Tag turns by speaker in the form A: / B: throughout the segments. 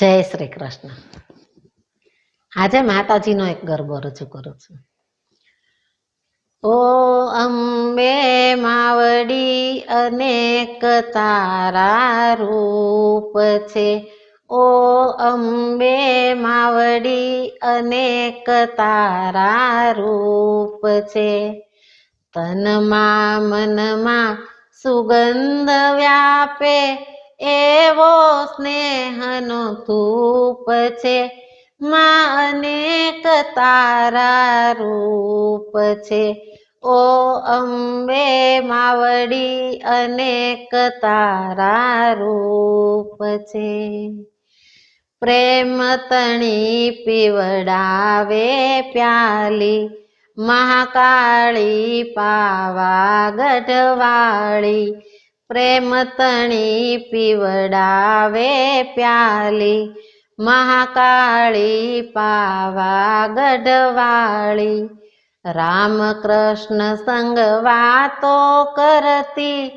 A: જય શ્રી કૃષ્ણ. આજે માતાજીનો એક ગરબો રજૂ કરું છું. ઓ અંબે માવડી અનેક તારા રૂપ છે. ઓ અંબે માવડી અનેક તારા રૂપ છે. તનમાં મનમાં સુગંધ વ્યાપે એવો સ્નેહનો ધૂપ છે. માં અનેક તારા રૂપ છે. ઓ અંબે માવડી અનેક તારા રૂપ છે. પ્રેમ તણી પીવડાવે પ્યાલી. મહાકાળી પાવા ગઢવાળી પ્રેમ તણી પીવડાવે પ્યાલી, મહાકાળી પાવા ગઢવાળી. રામકૃષ્ણ સંગ વાતો કરતી,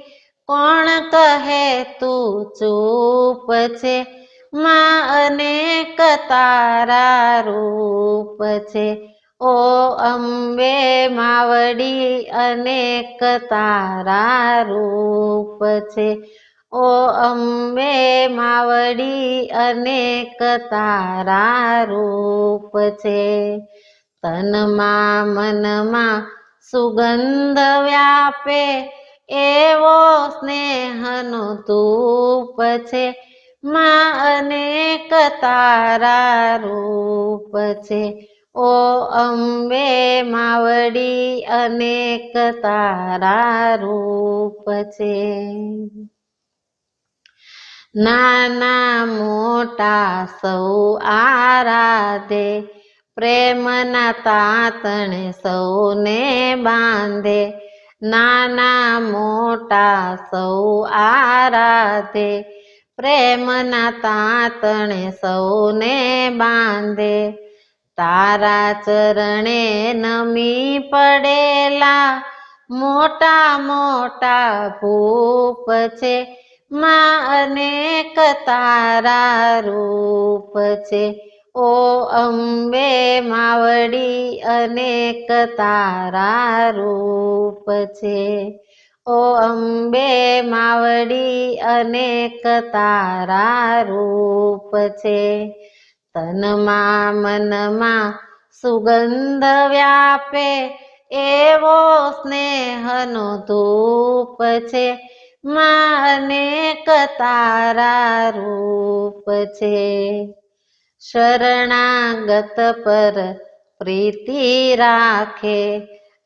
A: કોણ કહે તું ચૂપ છે? માં અનેક તારા રૂપ છે. ઓ અંબે માવડી, અનેક તારા રૂપ છે. ઓ અંબે માવડી, અનેક તારા રૂપ છે. તનમાં મનમાં સુગંધ વ્યાપે, એવો સ્નેહનો ધૂપ છે. માં અનેક તારા રૂપ છે. ઓ અંબે માવડી અનેક તારા રૂપ છે. નાના મોટા સૌ આરાધે, પ્રેમના તાતણે સૌને બાંધે. નાના મોટા સૌ આરાધે, પ્રેમના તાતણે સૌને બાંધે. તારા ચરણે નમી પડેલા મોટા મોટા ભૂપ છે. માં અનેક તારા રૂપ છે. ઓ અંબે માવડી અનેક તારા રૂપ છે. ઓ અંબે માવડી અનેક તારા રૂપ છે. તનમાં મનમાં સુગંધ વ્યાપે, એવો સ્નેહનો ધૂપ છે. માનેક તારા રૂપ છે. શરણાગત પર પ્રીતિ રાખે,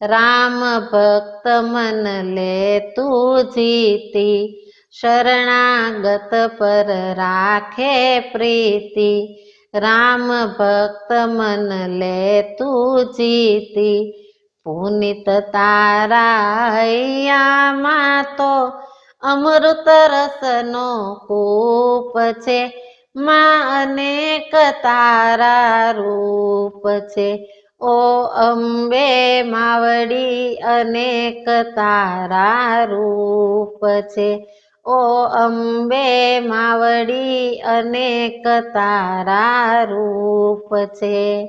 A: રામ ભક્ત મન લે તું જીતી. શરણાગત પર રાખે પ્રીતિ રામ ભક્ત મન લે તું જીતી. પુનિત તારા હૈયામાં તો અમૃત રસનો કૂપ છે. માં અનેક તારા રૂપ છે. ઓ અંબે માવડી અનેક તારા રૂપ છે. ઓ અંબે માવડી અનેક તારા રૂપ છે.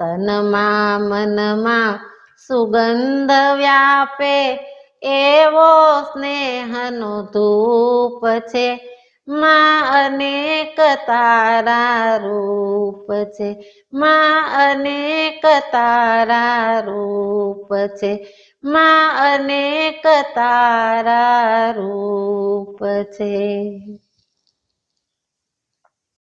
A: તનમાં મનમાં સુગંધ વ્યાપે એવો સ્નેહનો ધૂપ છે. માં અનેક તારા રૂપ છે. માં અનેક તારા રૂપ છે. માં અનેક તારા રૂપ છે.